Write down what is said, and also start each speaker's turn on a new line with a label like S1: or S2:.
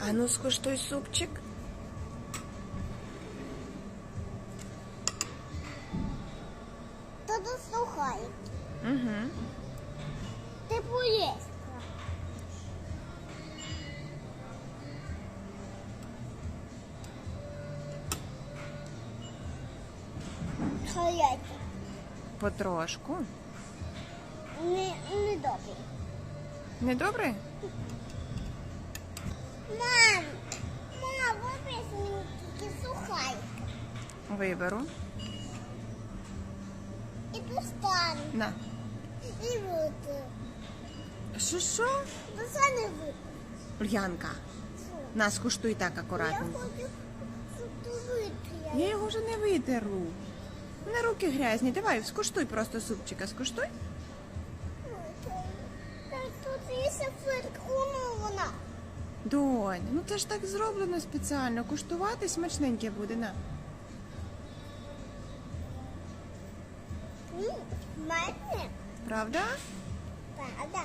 S1: А ну скуштуй супчик.
S2: Та дослухай.
S1: Угу.
S2: Ти поїсть. Холодний.
S1: Потрошку.
S2: Не, не добрий.
S1: Недобре?
S2: Мам, мам, вибери мені тільки сухарик.
S1: Виберу.
S2: І достану.
S1: На.
S2: І витру.
S1: Що що?
S2: Достану і.
S1: Ульянка. На, скуштуй так
S2: Я
S1: акуратно.
S2: хочу.
S1: Я його вже не видеру. У мене руки грязні. Давай, скуштуй просто супчика, скуштуй.
S2: Тут є вона.
S1: Донь, ну це ж так зроблено спеціально. Куштувати смачненьке буде, на. Правда?
S2: правда.